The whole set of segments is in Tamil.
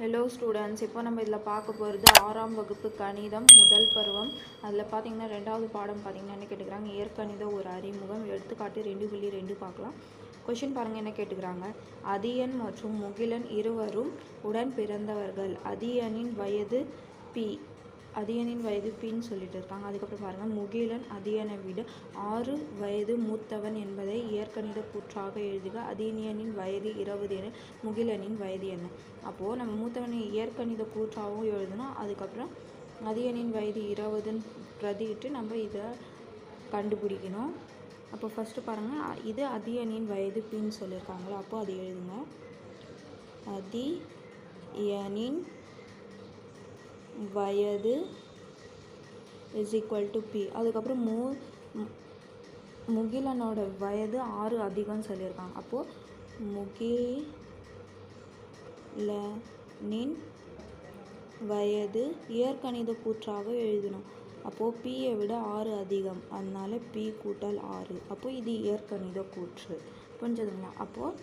ஹலோ ஸ்டூடெண்ட்ஸ் இப்போ நம்ம இதில் பார்க்க போகிறது ஆறாம் வகுப்பு கணிதம் முதல் பருவம். அதில் பார்த்தீங்கன்னா ரெண்டாவது பாடம் பார்த்தீங்கன்னா என்ன கேட்டுக்கிறாங்க? ஏற்கனித ஒரு அறிமுகம். எடுத்துக்காட்டு ரெண்டு புள்ளி ரெண்டு பார்க்கலாம். கொஷின் பாருங்கள் என்ன கேட்டுக்கிறாங்க? அதியன் மற்றும் முகிலன் இருவரும் உடன் பிறந்தவர்கள். அதியனின் வயது பி. அதியனின் வயது பின்னு சொல்லிட்டு இருக்காங்க. அதுக்கப்புறம் பாருங்கள் முகிலன் அதியனை விட ஆறு வயது மூத்தவன் என்பதை இயற்கணித கூற்றாக எழுதுக. அதியனியனின் வயது இருபது என முகிலனின் வயது என்ன? அப்போது நம்ம மூத்தவனை இயற்கணித கூற்றாகவும் எழுதணும். அதுக்கப்புறம் அதியனின் வயது இருபதுன்னு பிரதியிட்டு நம்ம இதை கண்டுபிடிக்கணும். அப்போ ஃபஸ்ட்டு பாருங்கள் இது அதியனின் வயது பின்னு சொல்லியிருக்காங்களோ அப்போ அது எழுதுங்க. அதியனின் வயது இஸ் ஈக்குவல் டு பி அதுக்கப்புறம் மு முகிலனோட வயது ஆறு அதிகம்னு சொல்லியிருக்காங்க. அப்போது முகிலனின் வயது இயற்கணித கூற்றாக எழுதணும் அப்போது பியை விட ஆறு அதிகம். அதனால் பி கூட்டல் ஆறு. அப்போது இது இயற்கணித கூற்று. புரிஞ்சதுங்களா? அப்போது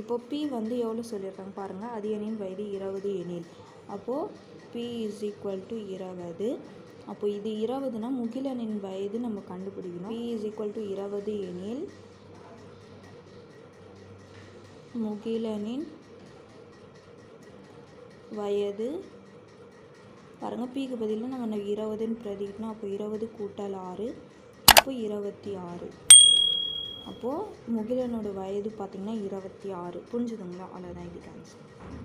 இப்போ பி வந்து எவ்வளோ சொல்லியிருக்காங்க பாருங்கள் அதியனின் வயது இருபது எனில். அப்போது பி இஸ் ஈக்குவல் டு இருபது. அப்போ இது இருபதுனா முகிலனின் வயது நம்ம கண்டுபிடிக்கணும். பி இஸ் ஈக்குவல் டு இருபது எனில் முகிலனின் வயது பாருங்கள் பிக்கு பதிலாக நம்ம இருபதுன்னு பிரதிக்கணும் அப்போ இருபது கூட்டல் ஆறு அப்போ இருபத்தி ஆறு. அப்போது முகிலனோட வயது பார்த்திங்கன்னா இருபத்தி ஆறு. புரிஞ்சுதுங்களா? அவ்வளோதான் இதுக்கு ஆன்சர்